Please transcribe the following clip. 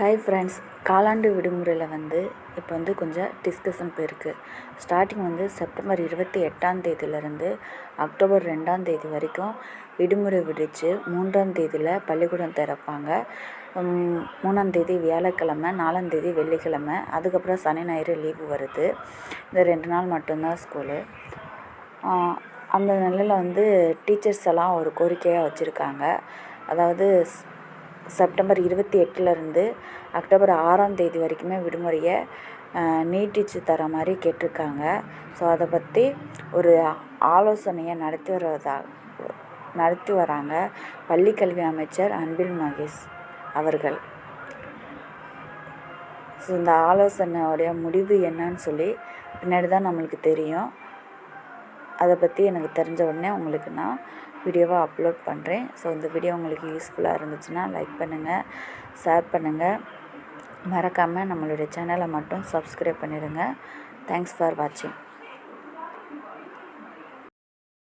Hi friends காலாண்டு விடுமுறையில் வந்து இப்போ வந்து கொஞ்சம் டிஸ்கஷன் போயிருக்கு. ஸ்டார்டிங் வந்து செப்டம்பர் இருபத்தி எட்டாம் தேதியிலேருந்து அக்டோபர் ரெண்டாம் தேதி வரைக்கும் விடுமுறை விடுச்சு. மூன்றாம் தேதியில் பள்ளிக்கூடம் திறப்பாங்க. மூணாம் தேதி வியாழக்கிழமை நாலாம் தேதி வெள்ளிக்கிழமை அதுக்கப்புறம் சனி ஞாயிறு லீவு வருது. இந்த ரெண்டு நாள் மட்டும்தான் ஸ்கூலு அந்த நிலையில் வந்து டீச்சர்ஸ் எல்லாம் ஒரு கோரிக்கையாக வச்சுருக்காங்க. அதாவது செப்டம்பர் இருபத்தி எட்டுலேருந்து அக்டோபர் ஆறாம் தேதி வரைக்குமே விடுமுறையை நீட்டிச்சு தர மாதிரி கேட்டிருக்காங்க. ஸோ அதை பற்றி ஒரு ஆலோசனையை நடத்தி வருவதாக நடத்தி வராங்க பள்ளிக்கல்வி அமைச்சர் அன்பில் மகேஷ் அவர்கள். ஸோ இந்த ஆலோசனையோடைய முடிவு என்னன்னு சொல்லி பின்னாடி தான் நம்மளுக்கு தெரியும். அதை பற்றி எனக்கு தெரிஞ்ச உடனே உங்களுக்கு நான் வீடியோவாக அப்லோட் பண்ணுறேன் ஸோ இந்த வீடியோ உங்களுக்கு யூஸ்ஃபுல்லாக இருந்துச்சுன்னா லைக் பண்ணுங்கள் ஷேர் பண்ணுங்கள் மறக்காமல் நம்மளுடைய சேனலை மட்டும் சப்ஸ்கிரைப் பண்ணிடுங்க. தேங்க்ஸ் ஃபார் வாட்சிங்